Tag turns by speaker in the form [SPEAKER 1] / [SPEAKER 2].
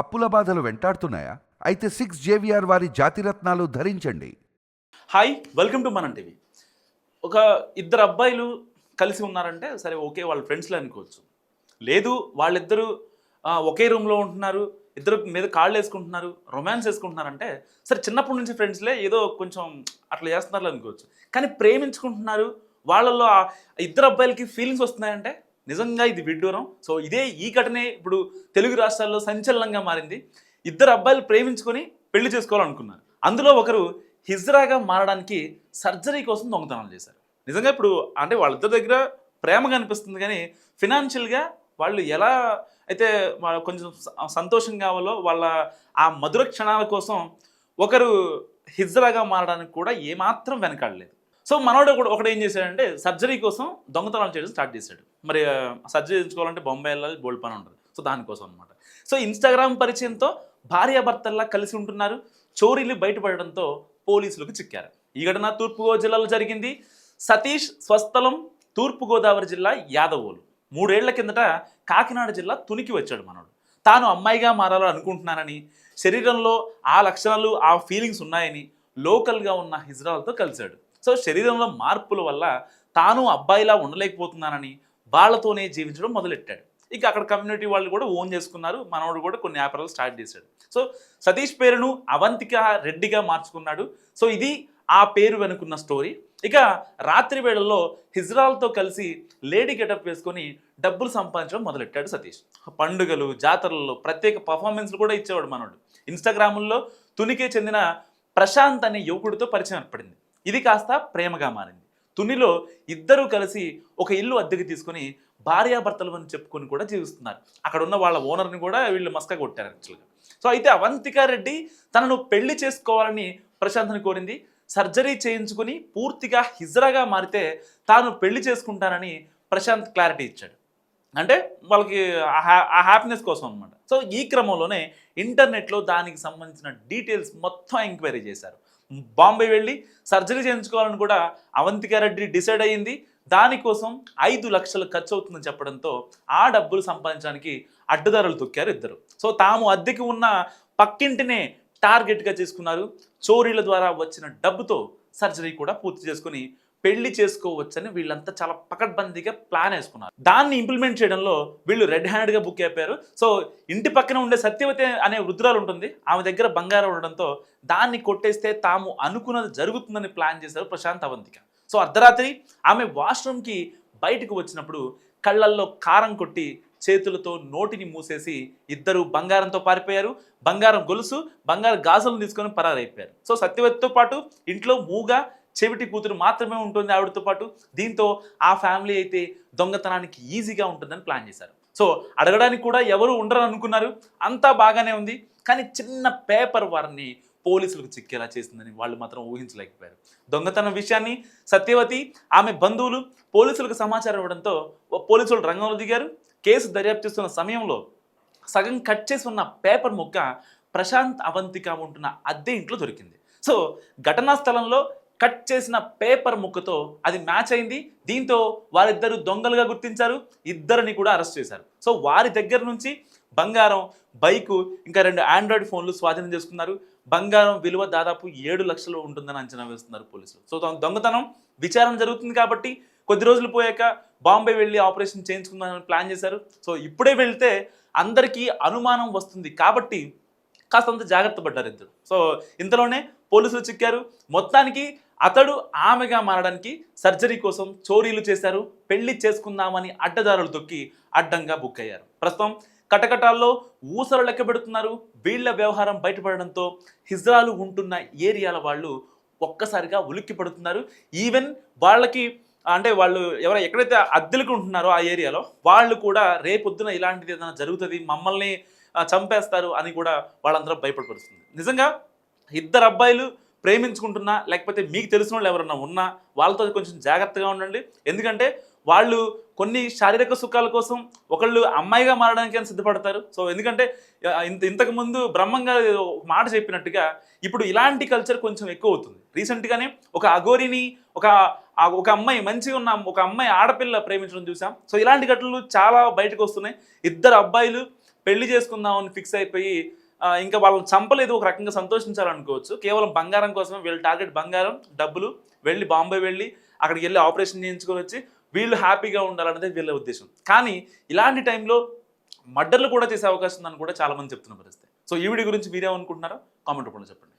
[SPEAKER 1] అప్పుల బాధలు వెంటాడుతున్నాయా? అయితే సిక్స్ జేవిఆర్ వారి జాతిరత్నాలు ధరించండి.
[SPEAKER 2] Hi welcome to Manam TV. ఒక ఇద్దరు అబ్బాయిలు కలిసి ఉన్నారంటే సరే ఓకే వాళ్ళ ఫ్రెండ్స్లో అనుకోవచ్చు. లేదు వాళ్ళిద్దరూ ఒకే రూమ్లో ఉంటున్నారు ఇద్దరు మీద కాళ్ళు వేసుకుంటున్నారు రొమాన్స్ వేసుకుంటున్నారంటే సరే చిన్నప్పటి నుంచి ఫ్రెండ్స్లే ఏదో కొంచెం అట్లా చేస్తున్నారు అనుకోవచ్చు. కానీ ప్రేమించుకుంటున్నారు వాళ్ళల్లో ఇద్దరు అబ్బాయిలకి ఫీలింగ్స్ వస్తున్నాయంటే నిజంగా ఇది విడ్డూరం. సో ఇదే ఈ ఘటనే ఇప్పుడు తెలుగు రాష్ట్రాల్లో సంచలనంగా మారింది. ఇద్దరు అబ్బాయిలు ప్రేమించుకొని పెళ్ళి చేసుకోవాలనుకున్నారు. అందులో ఒకరు హిజ్రాగా మారడానికి సర్జరీ కోసం దొంగతనాలు చేశారు. నిజంగా ఇప్పుడు అంటే వాళ్ళిద్దరి దగ్గర ప్రేమగా అనిపిస్తుంది కానీ ఫినాన్షియల్గా వాళ్ళు ఎలా అయితే కొంచెం సంతోషం కావాలో వాళ్ళ ఆ మధుర క్షణాల కోసం ఒకరు హిజ్రాగా మారడానికి కూడా ఏమాత్రం వెనకాడలేదు. సో మనోడు కూడా ఒకడు ఏం చేశాడంటే సర్జరీ కోసం దొంగతనాలు చేయడం స్టార్ట్ చేశాడు. మరి సర్జరీ చేయించుకోవాలంటే బొంబాయి వెళ్ళాలి బోల్డ్ పని ఉంటుంది సో దానికోసం అనమాట సో ఇన్స్టాగ్రామ్ పరిచయంతో భార్యాభర్తల్లా కలిసి ఉంటున్నారు. చోరీలు బయటపడడంతో పోలీసులకు చిక్కారు. ఈ ఘటన తూర్పుగోదావరి జిల్లాలో జరిగింది. సతీష్ స్వస్థలం తూర్పుగోదావరి జిల్లా యాదవోలు. మూడేళ్ళ కిందట కాకినాడ జిల్లా తునికి వచ్చాడు మనోడు. తాను అమ్మాయిగా మారాలని అనుకుంటున్నానని శరీరంలో ఆ లక్షణాలు ఆ ఫీలింగ్స్ ఉన్నాయని లోకల్గా ఉన్న హిజ్రాలతో కలిశాడు. సో శరీరంలో మార్పుల వల్ల తాను అబ్బాయిలా ఉండలేకపోతున్నానని వాళ్ళతోనే జీవించడం మొదలెట్టాడు. ఇక అక్కడ కమ్యూనిటీ వాళ్ళు కూడా ఓన్ చేసుకున్నారు మనోడు కూడా కొన్ని వ్యాపారాలు స్టార్ట్ చేశాడు. సో సతీష్ పేరును అవంతిక రెడ్డిగా మార్చుకున్నాడు. సో ఇది ఆ పేరు వెనుకున్న స్టోరీ ఇక రాత్రి వేళల్లో హిజ్రాల్తో కలిసి లేడీ గెటప్ వేసుకొని డబ్బులు సంపాదించడం మొదలెట్టాడు సతీష్. పండుగలు జాతరల్లో ప్రత్యేక పర్ఫార్మెన్స్లు కూడా ఇచ్చేవాడు మనోడు. ఇన్స్టాగ్రాముల్లో తునికే చెందిన ప్రశాంత్ అనే యువకుడితో పరిచయం ఏర్పడింది. ఇది కాస్త ప్రేమగా మారింది. తునిలో ఇద్దరూ కలిసి ఒక ఇల్లు అద్దెకి తీసుకొని భార్యాభర్తలు అని చెప్పుకొని కూడా జీవిస్తున్నారు. అక్కడ ఉన్న వాళ్ళ ఓనర్ని కూడా వీళ్ళు మస్క కొట్టారు యాక్చువల్గా సో అయితే అవంతికా రెడ్డి తనను పెళ్ళి చేసుకోవాలని ప్రశాంత్ని కోరింది. సర్జరీ చేయించుకుని పూర్తిగా హిజ్రాగా మారితే తాను పెళ్ళి చేసుకుంటానని ప్రశాంత్ క్లారిటీ ఇచ్చాడు. అంటే వాళ్ళకి ఆ ఆ హ్యాపీనెస్ కోసం అనమాట సో ఈ క్రమంలోనే ఇంటర్నెట్లో దానికి సంబంధించిన డీటెయిల్స్ మొత్తం ఎంక్వైరీ చేశారు. బాంబే వెళ్ళి సర్జరీ చేయించుకోవాలని కూడా అవంతికా రెడ్డి డిసైడ్ అయ్యింది. దానికోసం ఐదు లక్షలు ఖర్చు అవుతుందని చెప్పడంతో ఆ డబ్బులు సంపాదించడానికి అడ్డదారులు తొక్కారు ఇద్దరు. సో తాము అద్దెకి ఉన్న పక్కింటినే టార్గెట్గా చేసుకున్నారు. చోరీల ద్వారా వచ్చిన డబ్బుతో సర్జరీ కూడా పూర్తి చేసుకుని పెళ్ళి చేసుకోవచ్చని వీళ్ళంతా చాలా పకడ్బందీగా ప్లాన్ వేసుకున్నారు. దాన్ని ఇంప్లిమెంట్ చేయడంలో వీళ్ళు రెడ్ హ్యాండ్గా బుక్ అయిపోయారు. సో ఇంటి పక్కన ఉండే సత్యవతి అనే వృద్ధురాలు ఉంటుంది. ఆమె దగ్గర బంగారం ఉండడంతో దాన్ని కొట్టేస్తే తాము అనుకున్నది జరుగుతుందని ప్లాన్ చేశారు ప్రశాంత్ అవంతిక. సో అర్ధరాత్రి ఆమె వాష్రూమ్కి బయటకు వచ్చినప్పుడు కళ్ళల్లో కారం కొట్టి చేతులతో నోటిని మూసేసి ఇద్దరు బంగారంతో పారిపోయారు. బంగారం గొలుసు బంగారు గాజులను తీసుకొని పరారైపోయారు. సో సత్యవతితో పాటు ఇంట్లో మూగా చెవిటి కూతురు మాత్రమే ఉంటుంది ఆవిడతో పాటు. దీంతో ఆ ఫ్యామిలీ అయితే దొంగతనానికి ఈజీగా ఉంటుందని ప్లాన్ చేశారు. సో అడగడానికి కూడా ఎవరు ఉండరు అనుకున్నారు. అంతా బాగానే ఉంది. కానీ చిన్న పేపర్ వారిని పోలీసులకు చిక్కేలా చేసిందని వాళ్ళు మాత్రం ఊహించలేకపోయారు. దొంగతనం విషయాన్ని సత్యవతి ఆమె బంధువులు పోలీసులకు సమాచారం ఇవ్వడంతో పోలీసులు రంగంలో దిగారు. కేసు దర్యాప్తు చేస్తున్న సమయంలో సగం కట్ చేసి ఉన్న పేపర్ ముక్క ప్రశాంత్ అవంతిక ఉంటున్న అద్దె ఇంట్లో దొరికింది. సో ఘటనా స్థలంలో కట్ చేసిన పేపర్ ముక్కతో అది మ్యాచ్ అయింది. దీంతో వారిద్దరు దొంగలుగా గుర్తించారు. ఇద్దరిని కూడా అరెస్ట్ చేశారు. సో వారి దగ్గర నుంచి బంగారం బైకు ఇంకా రెండు ఆండ్రాయిడ్ ఫోన్లు స్వాధీనం చేసుకున్నారు. బంగారం విలువ దాదాపు ఏడు లక్షలు ఉంటుందని అంచనా వేస్తున్నారు పోలీసులు. సో దొంగతనం విచారణ జరుగుతుంది కాబట్టి కొద్ది రోజులు పోయాక బాంబే వెళ్ళి ఆపరేషన్ చేయించుకుందామని ప్లాన్ చేశారు. సో ఇప్పుడే వెళ్తే అందరికీ అనుమానం వస్తుంది కాబట్టి కాస్తంత జాగ్రత్త పడ్డారు ఇద్దరు. సో ఇంతలోనే పోలీసులు చిక్కారు. మొత్తానికి అతడు ఆమెగా మారడానికి సర్జరీ కోసం చోరీలు చేశారు పెళ్ళి చేసుకుందామని అడ్డదారులు తొక్కి అడ్డంగా బుక్ అయ్యారు. ప్రస్తుతం కటకటాల్లో ఊసలు లెక్క పెడుతున్నారు. వీళ్ళ వ్యవహారం బయటపడడంతో హిజ్రాలు ఉంటున్న ఏరియాల వాళ్ళు ఒక్కసారిగా ఉలిక్కి పడుతున్నారు. ఈవెన్ వాళ్ళకి అంటే వాళ్ళు ఎవరైనా ఎక్కడైతే అద్దెలకు ఉంటున్నారో ఆ ఏరియాలో వాళ్ళు కూడా రేపొద్దున ఇలాంటిది ఏదైనా జరుగుతుంది మమ్మల్ని చంపేస్తారు అని కూడా వాళ్ళందరూ భయపడపడుతుంది నిజంగా ఇద్దరు అబ్బాయిలు ప్రేమించుకుంటున్నా లేకపోతే మీకు తెలిసిన వాళ్ళు ఎవరన్నా ఉన్నా వాళ్ళతో కొంచెం జాగ్రత్తగా ఉండండి. ఎందుకంటే వాళ్ళు కొన్ని శారీరక సుఖాల కోసం ఒకళ్ళు అమ్మాయిగా మారడానికి సిద్ధపడతారు. సో ఎందుకంటే ఇంత ఇంతకుముందు బ్రహ్మంగా మాట చెప్పినట్టుగా ఇప్పుడు ఇలాంటి కల్చర్ కొంచెం ఎక్కువ అవుతుంది. రీసెంట్గానే ఒక అఘోరిని ఒక ఒక అమ్మాయి మంచిగా ఉన్న ఒక అమ్మాయి ఆడపిల్ల ప్రేమించడం చూసాం. సో ఇలాంటి ఘటనలు చాలా బయటకు వస్తున్నాయి. ఇద్దరు అబ్బాయిలు పెళ్ళి చేసుకుందామని ఫిక్స్ అయిపోయి ఇంకా వాళ్ళని చంపలేదు ఒక రకంగా సంతోషించాలనుకోవచ్చు. కేవలం బంగారం కోసమే వీళ్ళ టార్గెట్ బంగారం డబ్బులు వెళ్ళి బాంబే వెళ్ళి అక్కడికి వెళ్ళి ఆపరేషన్ చేయించుకొని వచ్చి వీళ్ళు హ్యాపీగా ఉండాలన్నదే వీళ్ళ ఉద్దేశం. కానీ ఇలాంటి టైంలో మర్డర్లు కూడా చేసే అవకాశం ఉందని కూడా చాలామంది చెప్తున్న పరిస్థితి. సో ఈ వీడియో గురించి మీరేమనుకుంటున్నారో కామెంట్ రూపంలో చెప్పండి.